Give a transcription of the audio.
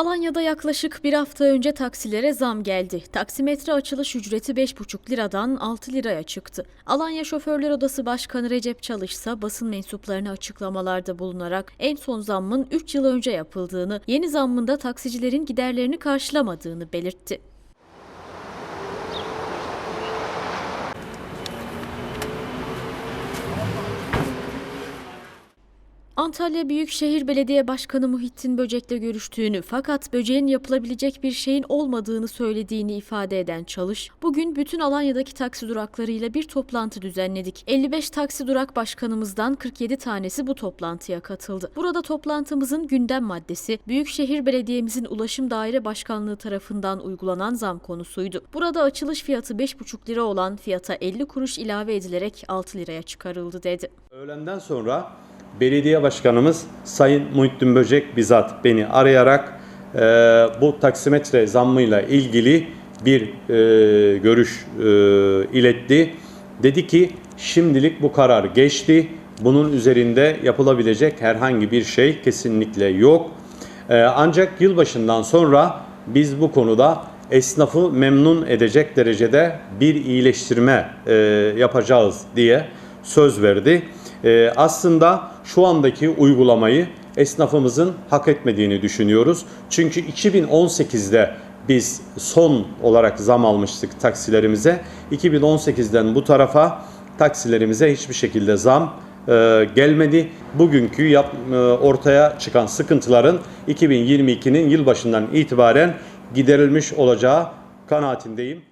Alanya'da yaklaşık bir hafta önce taksilere zam geldi. Taksimetre açılış ücreti 5,5 liradan 6 liraya çıktı. Alanya Şoförler Odası Başkanı Recep Çalış ise basın mensuplarına açıklamalarda bulunarak en son zammın 3 yıl önce yapıldığını, yeni zammın da taksicilerin giderlerini karşılamadığını belirtti. Antalya Büyükşehir Belediye Başkanı Muhittin Böcek'le görüştüğünü fakat böceğin yapılabilecek bir şeyin olmadığını söylediğini ifade eden Çalış, bugün bütün Alanya'daki taksi duraklarıyla bir toplantı düzenledik. 55 taksi durak başkanımızdan 47 tanesi bu toplantıya katıldı. Burada toplantımızın gündem maddesi Büyükşehir Belediye'mizin Ulaşım Daire Başkanlığı tarafından uygulanan zam konusuydu. Burada açılış fiyatı 5,5 lira olan fiyata 50 kuruş ilave edilerek 6 liraya çıkarıldı dedi. Öğlenden sonra belediye başkanımız Sayın Muhittin Böcek bizzat beni arayarak e, bu taksimetre zammıyla ilgili bir e, görüş e, iletti. Dedi ki şimdilik bu karar geçti. Bunun üzerinde yapılabilecek herhangi bir şey kesinlikle yok. E, ancak yılbaşından sonra biz bu konuda esnafı memnun edecek derecede bir iyileştirme e, yapacağız diye söz verdi. E, aslında şu andaki uygulamayı esnafımızın hak etmediğini düşünüyoruz. Çünkü 2018'de biz son olarak zam almıştık taksilerimize. 2018'den bu tarafa taksilerimize hiçbir şekilde zam e, gelmedi. Bugünkü yap, e, ortaya çıkan sıkıntıların 2022'nin yılbaşından itibaren giderilmiş olacağı kanaatindeyim.